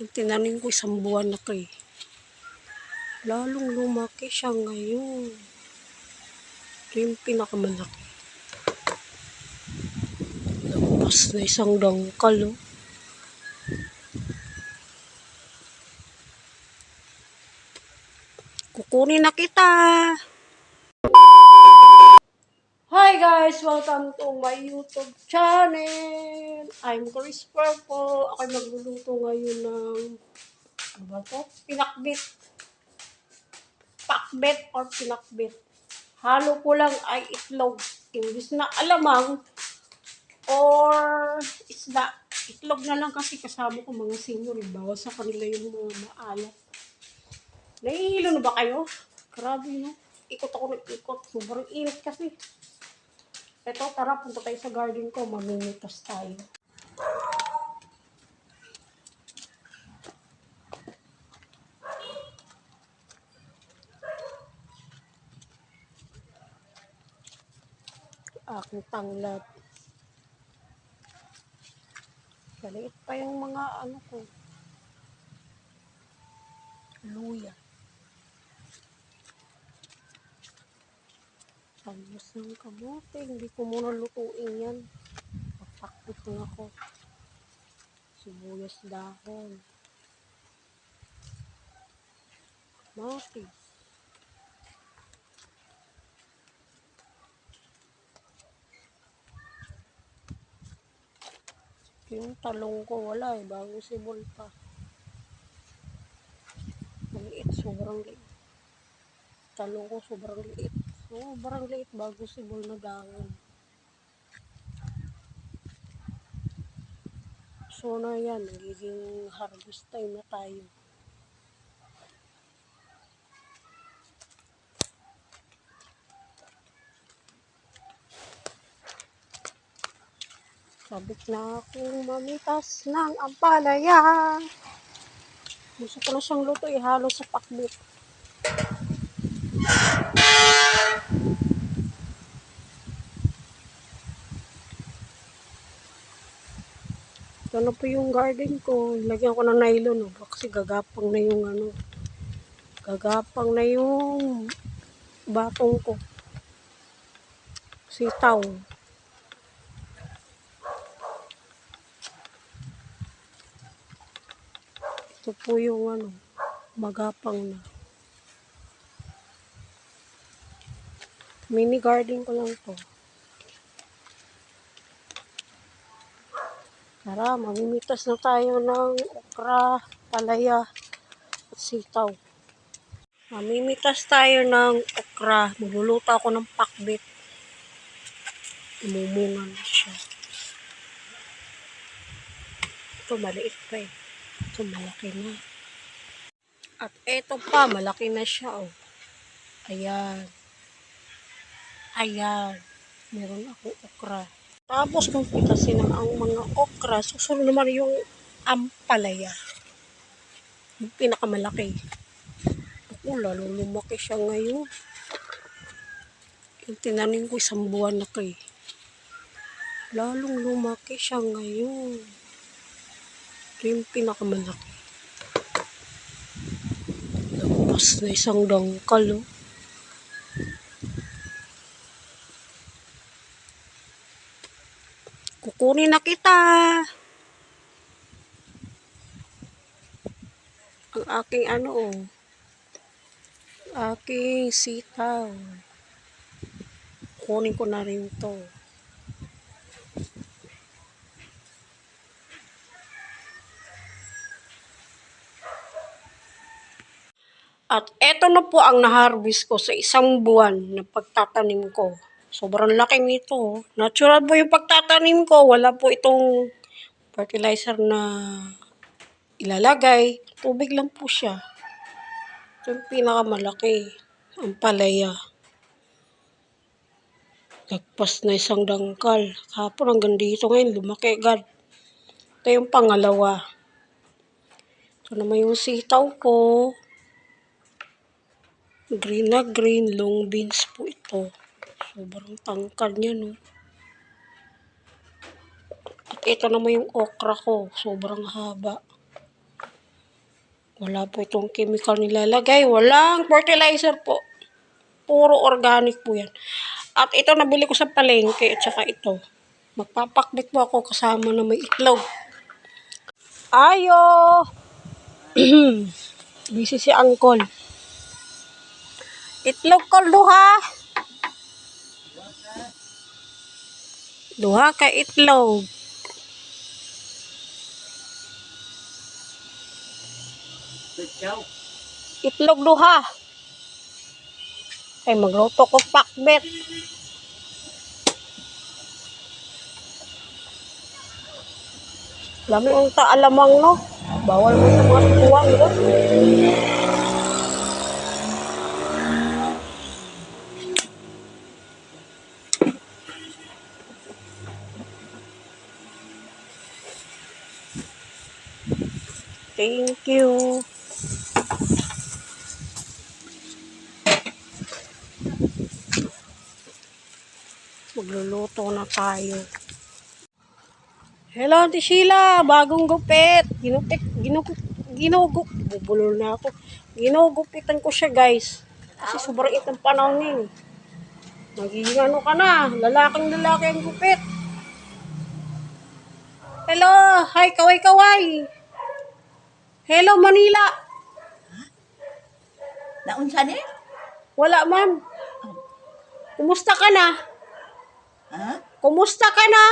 Yung tinanim ko isang buwan na kay. Lalong lumaki siya ngayon. Ito yung pinakamalaki. Lampas na isang dangkal, oh. Kukunin na kita. Hi guys! Welcome to my YouTube channel! I'm Chris Purple. Ako magluluto ngayon ng ano ba to? Pinakbit. Pakbet or pinakbit. Halo ko lang ay itlog. Imbis na alamang or isda. Itlog na lang kasi kasama ko mga senior. Bawas sa kanila yung mga maalat. Nahihilo na ba kayo? Grabe no. Ikot ako ng ikot. Sobrang init kasi. Eto, tara, punta tayo sa garden ko. Mamimitas tayo. Aking tanglad. Maliit pa yung mga ano ko. Luya. Talbos ng kamote. Hindi ko muna lutuin yan. Papakit na ako. Sibuyas dahon. Kamatis. Yung talong ko wala eh. Bago sibol pa. Maliit. Sobrang liit. Talong ko sobrang liit. Sobrang liit bago sibol na dahon. So na yan. Nagiging harvest time na tayo. Sabik na akong mamitas ng ampalaya. Gusto ko na siyang luto, ihalo sa pakbit. Ito na po yung garden ko. Lagyan ko ng nylon. Oh. Kasi gagapang na yung ano. Gagapang na yung batong ko. Sitaw. Ito po yung ano. Magapang na. Mini garden ko lang to. Tara, mamimitas na tayo ng okra, palaya, sitaw. Mamimitas tayo ng okra. Magluluto ako ng pakbit. Imumunga na siya. Ito, maliit pa eh. Ito, malaki na. At eto pa, malaki na siya oh. Ayan. Ayan. Meron ako okra. Tapos kung pitasin ang mga okra, susunod naman yung ampalaya. Yung pinakamalaki. Ako, lalo lumaki siya ngayon. Yung tinanim ko isang buwan na kay. Lalong lumaki siya ngayon. Ito yung pinakamalaki. Lampas na isang dangkal, oh. Kukunin na kita. Ang aking ano oh. Aking sitaw. Kunin ko na rin to. At eto na po ang naharvest ko sa isang buwan na pagtatanim ko. Sobrang laki nito. oh. Natural po yung pagtatanim ko. Wala po itong fertilizer na ilalagay. Tubig lang po siya. Ito yung pinakamalaki. Ang palaya. Lagpas na isang dangkal. Kapon hanggang dito ngayon. Lumaki agad. Ito yung pangalawa. Ito naman yung sitaw ko. Green na green. Long beans po ito. Sobrang tangkad niya, no? At ito naman yung okra ko. Sobrang haba. Wala po itong chemical nilalagay. Walang fertilizer po. Puro organic po yan. At ito nabili ko sa palengke at saka ito. Magpapakbit po ako kasama na may itlog. Ayo! Busy si Uncle. Itlog ko duha. Duha ka itlog. Itlog duha. Ay, magluto ko pakbet. Dami ang taalamang, no? Bawal mo sa mga tuwang, no? Thank you. Magluluto na tayo. Hello, Auntie Sheila. Bagong gupit. Ginupit, ginugup, ginugup. Bubulol na ako. Ginugupitan ko siya, guys. Kasi sobrang itang panahon ngayon. Magiging ano ka na. Lalaking lalaki ang gupit. Hello. Hi, kaway-kaway. Hello, Manila. Naunsa ni? Wala, ma'am. Kumusta ka na? Ha? Kumusta ka na?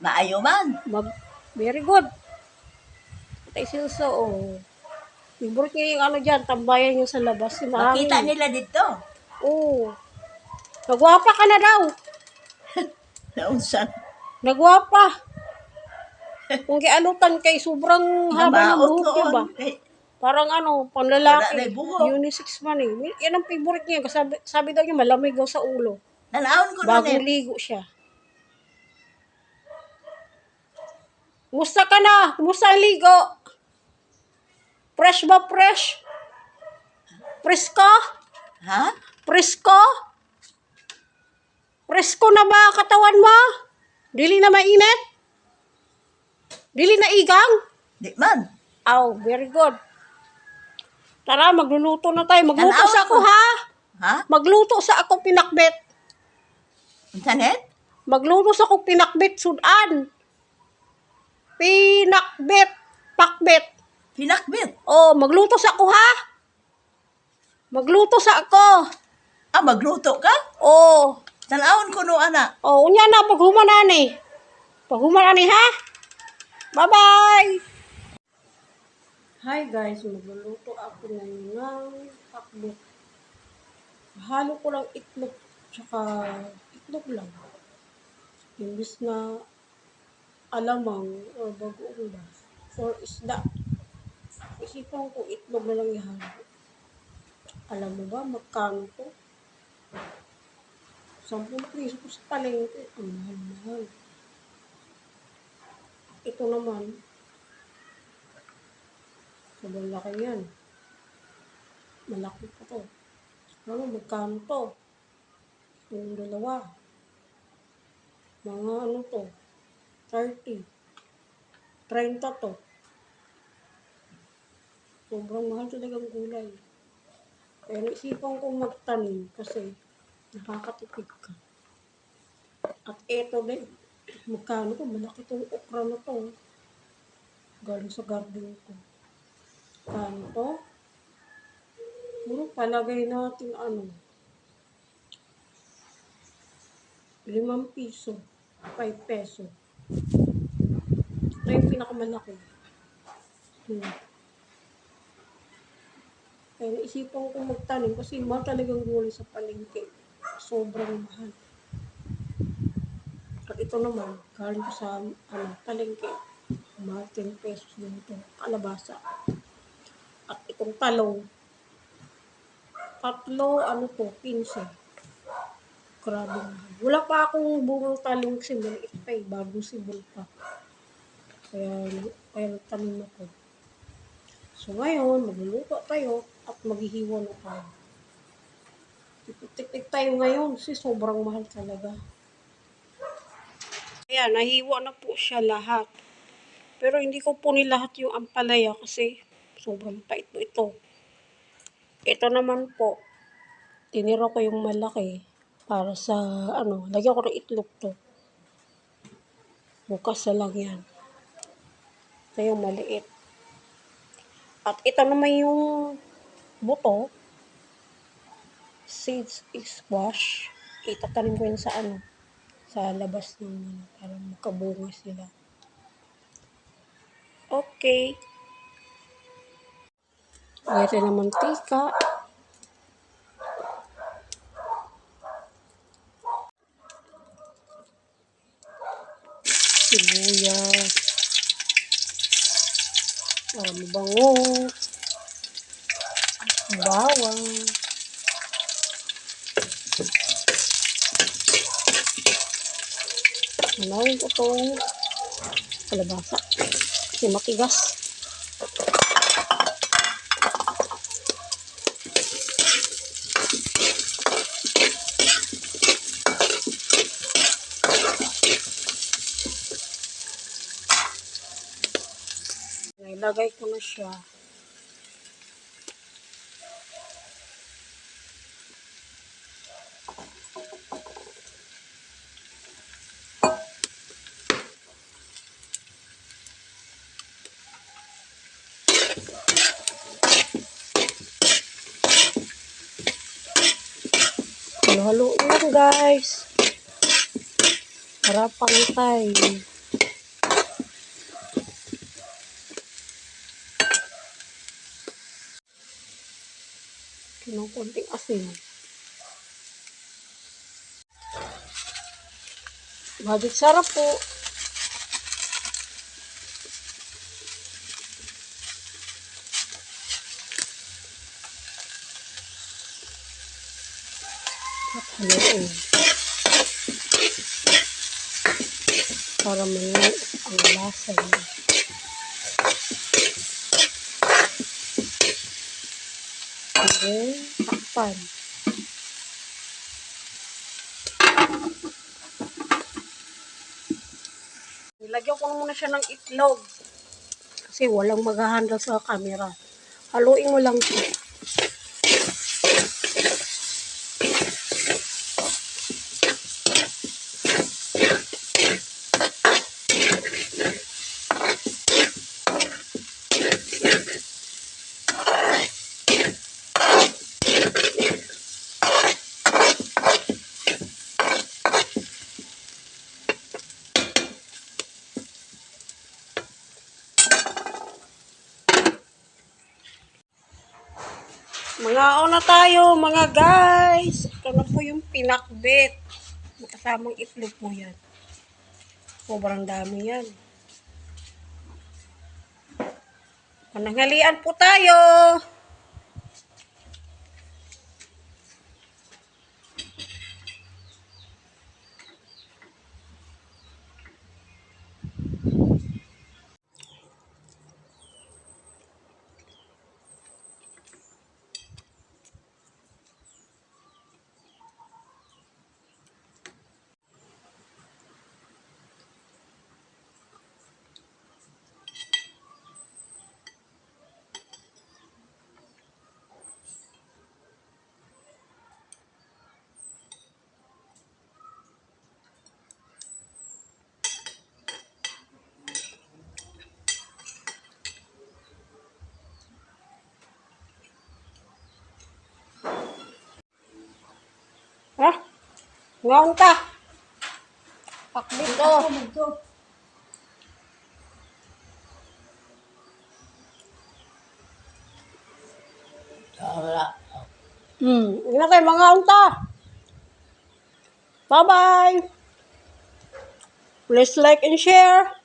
Maayo man. Mag very good. Tay Silso, oh. Favorite niya yung ano dyan, tambayan yung sa labas. Si Mami. Makita nila dito. Oo. Nagwapa ka na daw. Naunsa. Nagwapa. Kung kialutan kay sobrang haba ng buhok niya ba? Parang ano, panlalaki. na. Unisex man eh. Yan ang favorite niya. Sabi, sabi daw niya malamig daw sa ulo. Nanaon ko Bagong nun eh. ligo siya. Kumusta ka na? Kumusta ang ligo? Fresh ba fresh? Presko? Ha? Presko? Presko na ba katawan mo? Dili na mainit? Dili na igang? Di man. Aw, very good. Tara, magluluto na tayo. Magluto Tanaw sa ako, ko. ha? Ha? Magluto sa ako pinakbet. Unsa net? Magluto sa ako pinakbet, sudan. Pinakbet. Pakbet. Pinakbit. Oh, magluto sa ako, ha? Magluto sa ako. Ah, magluto ka? Oh. Tanaon ko no ana. Oh, unya na paghumanan ni. Paghumanan ni, ha? Bye-bye! Hi guys, magluluto ako ngayon ng pakbet. Halo ko lang itlog, tsaka itlog lang. Imbis na alamang or bagoong ba, or isda. Isipan ko itlog na lang ihalo. Alam mo ba, magkano to? 10 piso ko sa palengke. Ang mahal-mahal. Ito naman, sobrang laki yan. Malaki pa to. Ano, magkano to? Yung dalawa. Mga ano to? 30. 30 to. Sobrang mahal talagang gulay. Kaya naisipan kong magtanim kasi nakakatipid ka. At eto din, magkano to? Malaki tong okra na to. Galing sa garden ko. Kano to? Puro palagay natin ano. Limang piso. Five peso. Ito yung pinakamalaki. Hmm. Kaya naisipan ko magtanim kasi mahal talagang gulay sa palengke. Sobrang mahal. Ito naman, galing sa ano, palengke. Mahal 10 pesos din ito. Kalabasa. At itong talong. Tatlo, ano to, 15. Grabe mahal. Wala pa akong bungang talong kasi maliit pa eh. Bagong sibol pa. Kaya, kaya nagtanim ako. So ngayon, magluluto tayo at maghihiwa na tayo. Tik-tik tayo ngayon kasi sobrang mahal talaga. Ayan, nahiwa na po siya lahat. Pero hindi ko po nilahat yung ampalaya kasi Sobrang pait po ito. Ito naman po, tinira ko yung malaki para sa, ano, lagyan ko ng itlog to. Bukas na lang yan. Ito yung maliit. At ito naman yung buto, seeds squash. Itatanim ko yun sa ano, sa labas ng ano, para makabunga sila. Okay. Lagyan ng mantika. Sibuyas. Para mabango. Bawang. Manawin ko itong kalabasa. Kasi matigas. Nailagay ko na siya. Halo-halo lang guys. Para pangitay. Kinong konting asin. Magic sarap po. Haluin. Para manuot ang lasa niya. Then, takpan. Nilagyan ko na muna siya ng itlog. Kasi walang mag-handle sa camera. Haluin mo lang siya. Mga na tayo, mga guys. Ito na po yung pinakbit. May Kasamang itlog po yan. Sobrang dami yan. Pananghalian po tayo. Ha? Ngaon ka. Pakbit to. Hmm. Ina kayo mga unta. Bye-bye. Please like and share.